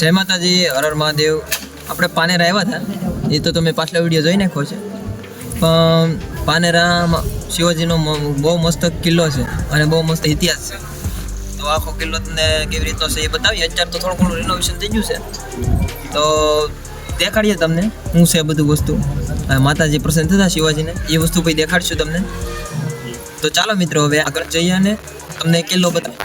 જય માતાજી, હર હર મહાદેવ. આપણે પાનેરા આવ્યા હતા. એ તો તમે પાછલા વીડિયો જોઈ નાખો છે. પણ પાનેરામાં શિવાજીનો બહુ મસ્ત કિલ્લો છે અને બહુ મસ્ત ઇતિહાસ છે. તો આખો કિલ્લો તમને કેવી રીતનો છે એ બતાવીએ. અત્યારે તો થોડું ઘણું રિનોવેશન થઈ ગયું છે. તો દેખાડીએ તમને શું છે બધું વસ્તુ. માતાજી પ્રસન્ન થતા શિવાજીને. એ વસ્તુ પછી દેખાડશું તમને. તો ચાલો મિત્રો, હવે આગળ જઈએ અને તમને કિલ્લો બતાવીએ.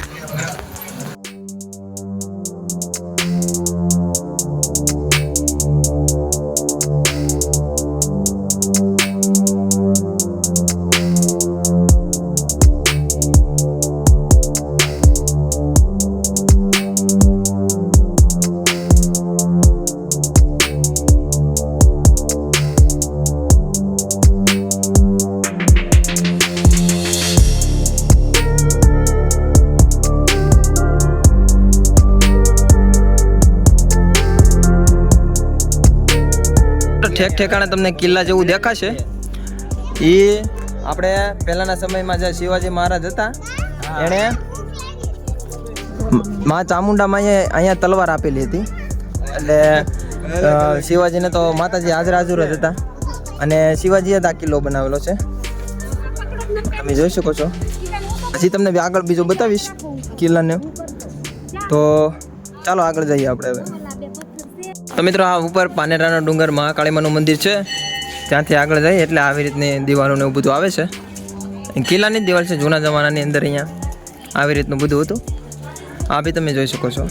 ઠેક ઠેકાણે તમને કિલ્લા જેવું દેખાશે. એ આપણે પહેલાના સમયમાં જે શિવાજી મહારાજ હતા એણે મા ચામુંડામાં અહીંયા અહીંયા તલવાર આપેલી હતી. એટલે શિવાજીને તો માતાજી હાજર હાજર જ હતા. અને શિવાજીએ જ આ કિલ્લો બનાવેલો છે. તમે જોઈ શકો છો. પછી તમને આગળ બીજો બતાવીશ કિલ્લાને. તો ચાલો આગળ જઈએ આપણે હવે. તો મિત્રો, આ ઉપર પાનેરાનો ડુંગર મહાકાળીમાનું મંદિર છે. ત્યાંથી આગળ જઈએ એટલે આવી રીતની દિવાલો ને એવું બધું આવે છે. કિલ્લાની દિવાલ છે, જૂના જમાનાની અંદર અહીંયા આવી રીતનું બધું હતું. આ બી તમે જોઈ શકો છો.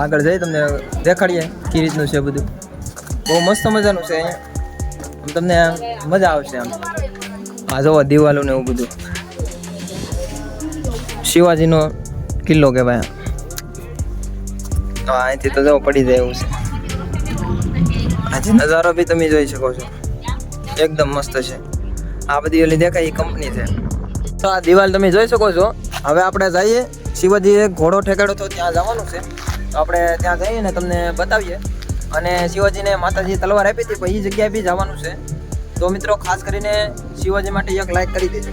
આગળ જઈ તમને દેખાડીએ કઈ રીતનું છે બધું. બહુ મસ્ત મજાનું છે અહીંયા. તમને મજા આવશે આમ. આ જોવો, દિવાલો ને એવું બધું. શિવાજીનો કિલ્લો કહેવાય. તો અહીંથી તો જવું પડી જાય એવું છે. આજે નજારો બી તમે જોઈ શકો છો. એકદમ મસ્ત છે. આ બધી ઓલી દેખાય એ કંપની છે. તો આ દિવાલ તમે જોઈ શકો છો. હવે આપણે જઈએ. શિવાજીએ ઘોડો ઠેકાડો તો ત્યાં જવાનું છે. તો આપણે ત્યાં જઈએ ને તમને બતાવીએ. અને શિવાજીને માતાજી તલવાર આપી હતી પણ એ જગ્યાએ બી જવાનું છે. તો મિત્રો ખાસ કરીને શિવાજી માટે એક લાઈક કરી દેજો.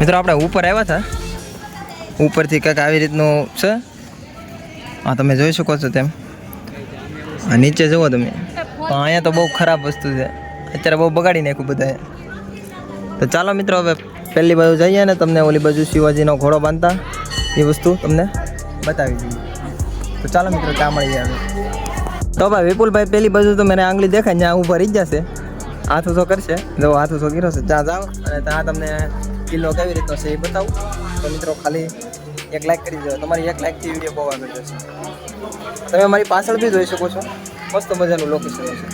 મિત્રો આપણે ઉપર આવ્યા હતા. ઉપરથી કંઈક આવી રીતનું છે. હા, તમે જોઈ શકો છો તેમ. આ નીચે જુઓ તમે. પણ અહીંયા તો બહુ ખરાબ વસ્તુ છે. અત્યારે બહુ બગાડી નાખ્યું બધાએ. તો ચાલો મિત્રો, હવે પહેલી બાજુ જઈએ ને તમને ઓલી બાજુ શિવાજીનો ઘોડો બાંધતા એ વસ્તુ તમને બતાવી દઈએ. તો ચાલો મિત્રો, ત્યાં મળીએ હવે. તો ભાઈ વિપુલભાઈ, પહેલી બાજુ તો મને આંગળી દેખાય, ત્યાં ઊભા રહી જશે. હાથ ઊંચો કરશે. જો હાથ ઊંચો ગીરો છે. ત્યાં જાઓ અને ત્યાં તમને કિલ્લો કેવી રીતનો છે એ બતાવું. તો મિત્રો, ખાલી એક લાઈક કરી દો તમારી એક લાઈકથી વીડિયો બહુ આગળ જશે. તમે મારી પાછળ બી જોઈ શકો છો. મસ્ત મજાનું લોકેશન છે.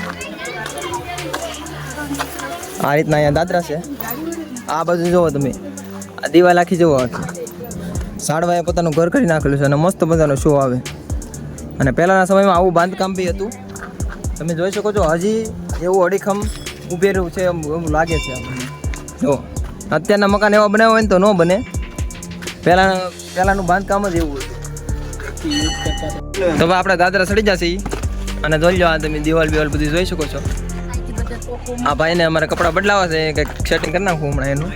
આ રીતના અહીંયા દાદરા છે. આ બાજુ જુઓ તમે. આ દિવાલ આખી. જુઓ સાડવાએ પોતાનું ઘર કરી નાખેલું છે અને મસ્ત મજાનો શો આવે. અને પહેલાંના સમયમાં આવું બાંધકામ બી હતું. તમે જોઈ શકો છો, હજી એવું અડીખમ ઉભેરું છે એવું લાગે છે આપણને. જો અત્યારના મકાન એવા બનાવ્યા હોય ને તો ન બને. પહેલાં પહેલાનું બાંધકામ જ એવું હતું. તો આપણા દાદરા સડી જશે અને જોઈ લો આ તમે દિવાલ બિવાલ બધી જોઈ શકો છો. આ ભાઈને અમારે કપડાં બદલાવા છે, કંઈક સેટિંગ કરી નાખવું હમણાં એનું.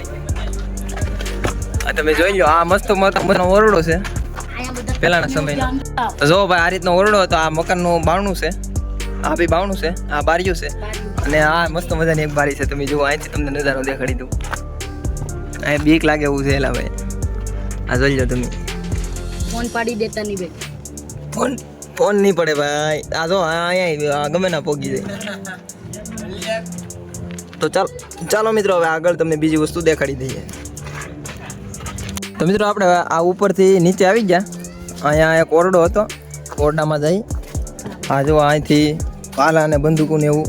આ તમે જોઈ લો, આ મસ્ત મસ્ત ઓરડો છે. પહેલાના સમયનો. જો ભાઈ, આ રીતનો ઓરડો હતો, આ મકાનનું બારણું છે. આ બી બાવણું છે, આ બારીયું છે. અને આ મસ્ત મજાની એક બારી છે, તમે જુઓ, અહીંથી તમને નજારો દેખાડી દઉં. અહીં બીક લાગે એવું છે એલા ભાઈ. આ જોઈ લો તમે. ફોન પાડી દેતા નહીં બે ફોન ફોન નહીં પડે ભાઈ. આ જો અહીંયા ગમે ના પોગી જાય. તો ચાલો ચાલો મિત્રો હવે આગળ તમને બીજી વસ્તુ દેખાડી દઈએ. તો મિત્રો આપણે આ ઉપરથી નીચે આવી ગયા. અહીંયા એક ઓરડો હતો. ઓરડામાં જઈ આ જો અહીંથી પાલા અને બંદૂકો ને એવું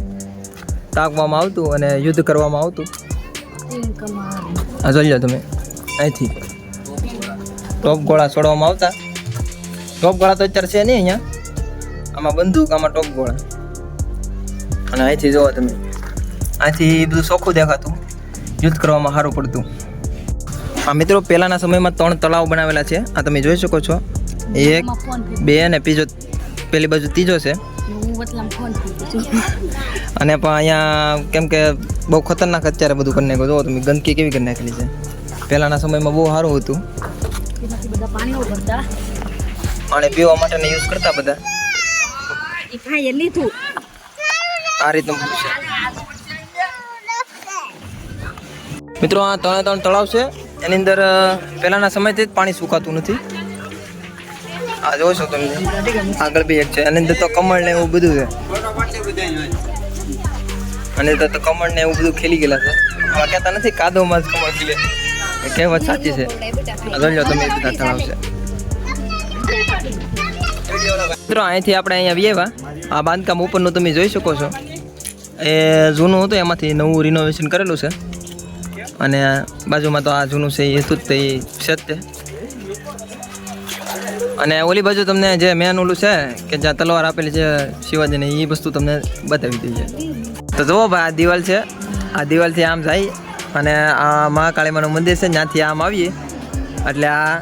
તાકવામાં આવતું અને યુદ્ધ કરવામાં આવતું. આ જોઈ લો તમે અહીંથી. ટોપ ગોળા છોડવામાં આવતા. ટોપ ગોળા તો અત્યારે છે નહીં અહીંયા. આમાં બંદૂક આમાં ટોપ ગોળા. અને અહીંથી જોવો તમે. અહીંથી બધું ચોખ્ખું દેખાતું. યુદ્ધ કરવામાં સારું પડતું. આ મિત્રો પહેલાંના સમયમાં ત્રણ તળાવ બનાવેલા છે. આ તમે જોઈ શકો છો. એક બે અને બીજો પેલી બાજુ ત્રીજો છે. અને પણ અહીંયા કેમ કે બહુ ખતરનાક અત્યારે બધું કરી નાખ્યું. જોવો તમે ગંદકી કેવી કરી નાખેલી છે. પહેલાંના સમયમાં બહુ સારું હતું. એમાંથી બધા પાણીઓ ભરતા. પાણી પીવા માટે યુઝ કરતા બધા? એ ભાઈએ લીધું. આ રીતનું છે. મિત્રો આ ત્રણે ત્રણ તળાવ છે. એની અંદર પહેલાના સમયથી જ પાણી સુકાતું નથી. આ જોઈ છો તમે. આગળ બી એક છે. એની અંદર તો કમળ ને એવું બધું છે. અને તો કમળ ને એવું બધું ખીલી ગયેલા છે. આવા કહેતા નથી કાદવમાં જ કમળ ખીલે. કહેવત સાચી છે. જોઈ તમે એ બધા તળાવ મિત્રો, અહીંથી આપણે અહીંયા આવ્યા આ બાંધકામ ઉપરનું તમે જોઈ શકો છો. એ જૂનું હતું, એમાંથી નવું રિનોવેશન કરેલું છે. અને બાજુમાં તો આ જૂનું છે, એ હતું તે તે અને ઓલી બાજુ તમને જે મેન ઓલું છે, કે જ્યાં તલવાર આપેલી છે શિવાજીને, એ વસ્તુ તમને બતાવી દઈએ તો જુઓ ભાઈ, આ દિવાલ છે. આ દિવાલથી આમ જાય અને આ મહાકાળીમાનું મંદિર છે ત્યાંથી આમ આવીએ. એટલે આ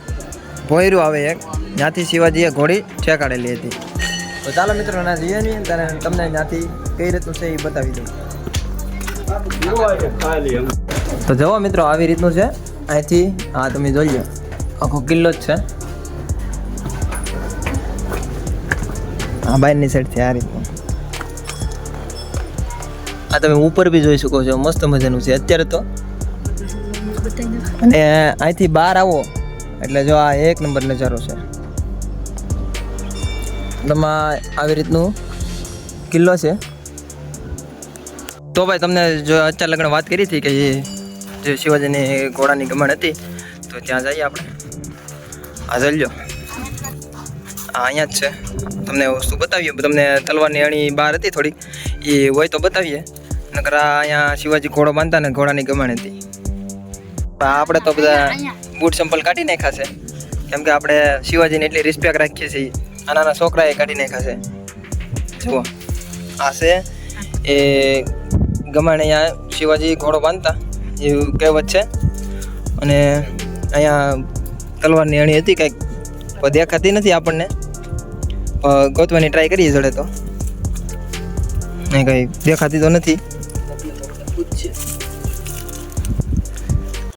ભોયરું આવે એક. ત્યાંથી શિવાજીએ ઘોડી ઠેકાડેલી હતી. તો ચાલો મિત્રો, ના જઈએ નહીં, ત્યારે તમને ત્યાંથી કઈ રીતનું છે એ બતાવી દઉં. તો જુઓ મિત્રો, આવી રીતનું છે. અહીંથી, હા, તમે જોઈ લો. આખો કિલ્લો જ છે. હા બહારની સાઈડથી આ રીતનું. આ તમે ઉપર બી જોઈ શકો છો મસ્ત મજાનું છે અત્યારે તો. અને અહીંથી બહાર આવો એટલે જો આ એક નંબર નજારો છે. તમારે આવી રીતનું કિલ્લો છે. તો ભાઈ તમને જો અત્યાર લગ્ન વાત કરી હતી કે જે શિવાજીની ઘોડાની ગમણ હતી તો ત્યાં જઈએ આપણે. હા ચાલજો હા અહીંયા જ છે. તમને વસ્તુ બતાવીએ. તમને તલવારની અણી બહાર હતી થોડી. એ હોય તો બતાવીએ. નકર અહીંયા શિવાજી ઘોડો બાંધતા ને ઘોડાની ગમણ હતી. પણ આપણે તો બધા બૂટ સંપલ કાઢી નાખ્યા છે. કેમ કે આપણે શિવાજીને એટલી રિસ્પેક્ટ રાખીએ છીએ. નાના નાના છોકરાએ કાઢી નાખ્યા છે. જુઓ. આ છે એ ગમાણે અહીંયા શિવાજી ઘોડો બાંધતા. એવું કહેવત છે. અને અહીંયા તલવારની અણી હતી કંઈક. દેખાતી નથી આપણને. પણ ગોતવાની ટ્રાય કરીએ જડે તો. કંઈ દેખાતી તો નથી.